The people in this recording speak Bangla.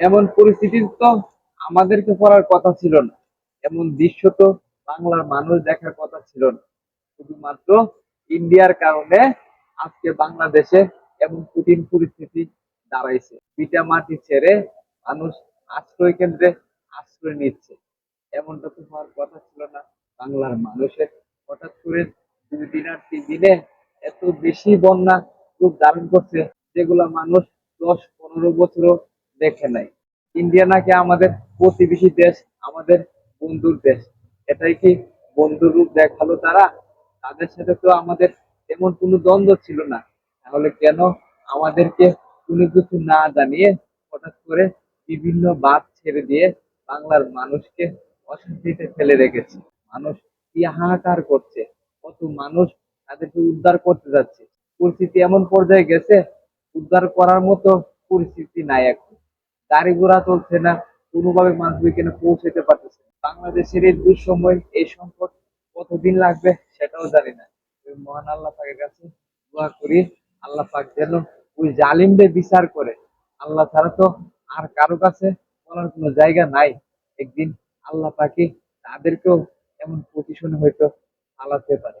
এমন পরিস্থিতি তো আমাদেরকে পড়ার কথা ছিল না। এমন দৃশ্য তো বাংলার মানুষ দেখার কথা ছিল না। শুধুমাত্র ইন্ডিয়ার কারণে আজকে বাংলাদেশে এমন কঠিন পরিস্থিতি দাঁড়াইছে। পিটা মাটি ছেড়ে মানুষ আশ্রয় কেন্দ্রে আশ্রয় নিচ্ছে। এমনটা তো হওয়ার কথা ছিল না বাংলার মানুষের হঠাৎ করে দুই দিন আর তিন দিনে এত বেশি বন্যা রূপ ধারণ করছে, যেগুলা মানুষ দশ পনেরো বছরও দেখে নাই। ইন্ডিয়া নাকি আমাদের প্রতিবেশী দেশ, আমাদের বন্ধুর দেশ। এটাই কি বন্ধুর রূপ দেখাল তারা? তাদের সাথে তো আমাদের এমন কোনো দ্বন্দ্ব ছিল না। তাহলে কেন আমাদেরকে কোনো কিছু না জানিয়ে হঠাৎ করে বিভিন্ন বাদ ছেড়ে দিয়ে বাংলার মানুষকে অশান্তিতে ফেলে রেখেছে? মানুষ কি হাহাকার করছে? কত মানুষ তাদেরকে উদ্ধার করতে যাচ্ছে? পরিস্থিতি এমন পর্যায়ে গেছে, উদ্ধার করার মতো পরিস্থিতি নাই এখন। গাড়ি ঘোড়া চলছে না, কোনোভাবে মানুষ এখানে পৌঁছাতে পারতেছে। বাংলাদেশের এই দুঃসময় এই সংকট কতদিন লাগবে সেটাও জানি না। মহান আল্লাহ পাকের কাছে দোয়া করি, আল্লাহ পাক যেন ওই জালিমদের বিচার করে। আল্লাহ ছাড়া তো আর কারও কাছে বলার কোনো জায়গা নাই। একদিন আল্লাহ পাকে তাদেরকেও এমন প্রতিশোধ হয়তো চালাতে পারে।